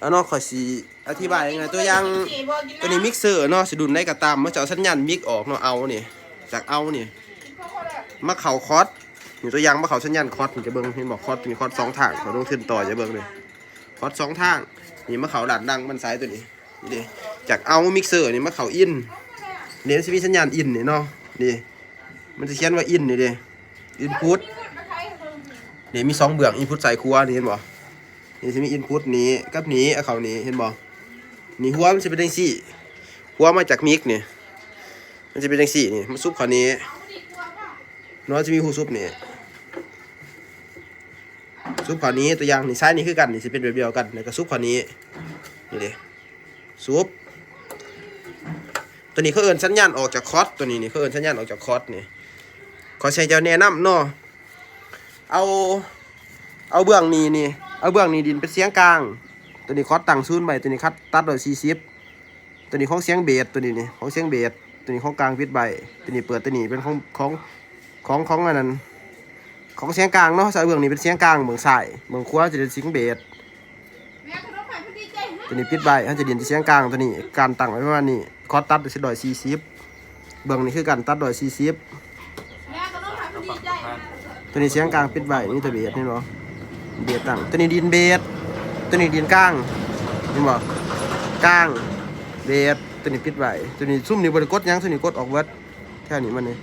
เอาเนาะขอยสิอธิบายยังไงตัวอย่างตัวนี้มิกเซอร์เนาะสิดุลได้ก็ตามมาจะเอาสัญญาณมิกออกเนาะเอานี่จากเอานี่มาเข่าคอร์สนี่ตัวอย่างมาเข่าสัญญาณคอร์สนี่จะเบิ่งเห็นบอกคอร์สมีคอร์สสองทางเขาต้องขึ้นต่อจะเบิ่งเลยคอร์สสองทางนี่มาเข่าด่าดังมันซ้ายตัวนี้นี่ดิจากเอามิกเซอร์นี่มาเข่าอินเนี่ยมันจะมีสัญญาณอินนี่เนาะนี่มันจะเขียนว่าอินนี่ดิอินพุตนี่มีสองเบื้องอินพุตใส่ครัวนี่เห็นบ่ นี่จะมีอินพุตนี้กับนี้เอาเขานี้เห็นบ่นี่หัวมันจะเป็นจังซี่ หัวมาจากมิกนี่มันจะเป็นจังซี่นี่มันซุปเขานี้น้อยจะมีหูซุปนี่ซุปเขานี้ตัวอย่างนี่ซ้ายนี่คือกันนี่จะเป็นแบบเดียวกันแล้วก็ซุปเขานี้นี่เด้ซุปตัวนี้เขาเอิ้นสัญญาณออกจากคอสตัวนี้นี่เขาเอิ้นสัญญาณออกจากคอสนี่ขอใช้เจ้าแนะนำเนาะเอาเอาเบื้องนี้นี่ เอาเบื้องนี้ดินเป็นเสียงกลาง ตัวนี้คอสตั้งซูนย์ไปตัวนี้คัดตัดโดยซีซิปตัวนี้ของเสียงเบสตัวนี้นี่ของเสียงเบสตัวนี้ของกลางพิดใบตัวนี้เปิดตัวนี้เป็นของของของของอันนั้นของเสียงกลางเนาะใส่เบื้องนี้เป็นเสียงกลางเบื้องซ้ายเบื้องขวาจะเป็นเสียงเบสแม่ขนมไข่พอดีใจฮะตัวนี้ปิดใบเขาจะดินที่เสียงกลางตัวนี้การตั้งไว้ประมาณนี้คอสตัดโดยดอยซีซิปเบื้องนี้คือการตัดโดยซีซิปแม่ขนมไข่พอดีใจฮะตัวนี้เสียงกลางปิดไว้นี่ตัวเบสนี่เนาะ เบสตั้งตัวนี้ดินเบสตัวนี้ดินกลางเห็นบ่กลางเบสตัวนี้ปิดไว้ตัวนี้ซุ่มนี่บริกดยังตัวนี้กดออกเวิร์ดแค่นี้มันนี่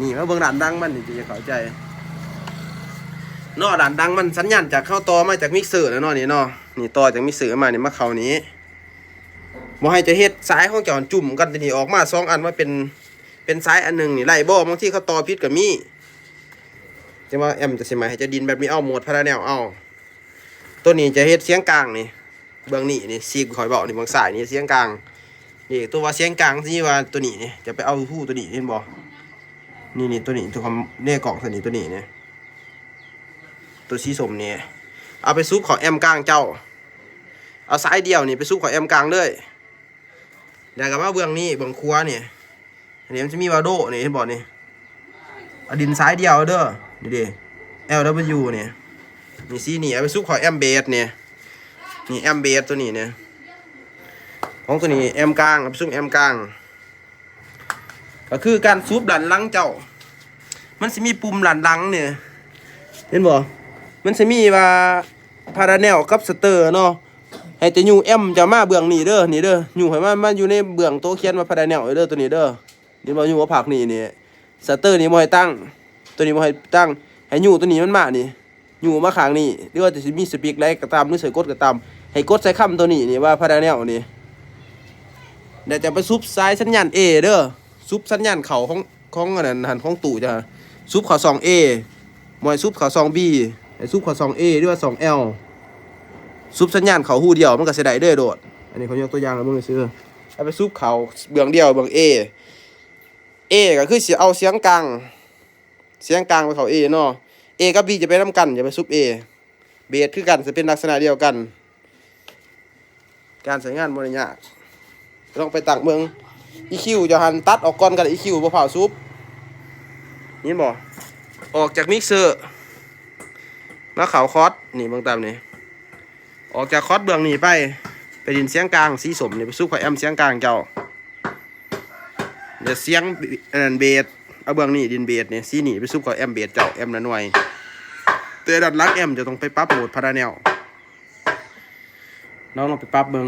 นี่มาเบิ่งด่านดังมันนี่จะเข้าใจนอด่านดังมันสัญญาณจากเข้าต่อมาจากมิกเซอร์แล้วนาะนี่นาะนี่ต่อจากมิกเซอร์มานี่มาเข้านี้บ่ให้จะเฮ็ดสายของเจ้าจุ่มกันตัวนี้ออกมาสองอันว่าเป็นเป็นสายอันหนึ่งนี่ไล่บ่บางที่เขาต่อผิดก็มี จะว่าแอมจะสิมาให้จะดินแบบนี้เอาหมดพาราแนวเอาตัวนี้จะเฮ็ดเสียงกลางนี่เบื้องนี้นี่ซีกคอยบอกนี่เบื้องซ้ายนี่เสียงกลางนี่ตัวว่าเสียงกลางที่ว่าตัวนี้นี่จะไปเอาผู้ตัวนี้เห็นบ่นี่นี่ตัวนี้ตัวความเน่กล่องตัวนี้ตัวนี้เนี่ยตัวสีส้มนี่เอาไปซุปของแอมกลางเจ้า เอาสายเดียวนี่ไปซุปของแอมกลางเลยแล้วก็มาเบื้องนี้เบื้องครัวนี่อันนี้มันจะมีวาโดนี่เห็นบ่นี่เอาดินซ้ายเดียวเด้อ นี่ดิ LW เนี่ยนี่ซีนี่เอาไปซุกขอแอมเบสเนี่ยนี่แอมเบสตัวนี้เนี่ยของตัวนี้แอมกลางเอาไปซุกแอมกลาง ก็คือการซูปหลันลังเจ้า มันจะมีปุ่มหลันลังเนี่ยเห็นบ่มันจะมีว่าพาราแนลกับสเตอร์เนาะให้แต่ยูแอมจะมาเบื้องนี่เด้อนี่เด้อยูให้มันมาอยู่ในเบื้องโตเขียนว่าพาราแนลเด้อตัวนี้เด้อนี่บ่ยูว่าผักนี่นี่สเตอร์นี่บ่ให้ตั้ง ตัวนี้บ่ให้ตั้งให้ยู่ตัวนี้มันมานี่อยู่มาขางนี่หรือว่าจะมีสปีกไลท์ก็ตามหรือใส่กดก็ตามให้กดใส่คำตัวนี้นี่ว่าพาราแนลนี่เดี๋ยวจะไปซุปซ้ายสัญญาณ A เด้อซุปสัญญาณเข่าของของอันนั้นหันของตู่จ้ะซุปเขา 2A มอยซุปเขา 2B ให้ซุปเขา 2A หรือว่า 2L ซุปสัญญาณเขาหูเดียวมันก็เสิได้เด้อโดด อันนี้เขายกตัวอย่างแล้วมึงซื้อเอาไปซุปเขาเบื้องเดียวเบื้อง A A ก็คือเสิเอาเสียงกลาง เสียงกลางไปเขา A เนาะ A กับ B จะไปนํกันอย่าไปซุป A เบสคือกันจะเป็นลักษณะเดียวกัน การใช้งานบ่ได้ยากต้องไปตั้งเมือง EQ จะหันตัดออกก่อนกัน EQ บ่เผาซุปนี่บ่ออกจากมิกเซอร์มาเขาคอสนี่เบิ่งตามนี่ออกจากคอสเบื้องนี้ไปไปดินเสียงกลางสีสมนี่ไปซุปกับแอมเสียงกลางเจ้าเดี๋ยวเสียงอันนั้นเบส เอาเบื้องนี้ดินเบสเนี่ยซีนี่ไปซุปกับแอมเบสเจ้าแอมละหน่วยเตยดัดลักแอมจะต้องไปปรั๊บโหมดพาราแนลน้องลองไปปรั๊บเบื้อง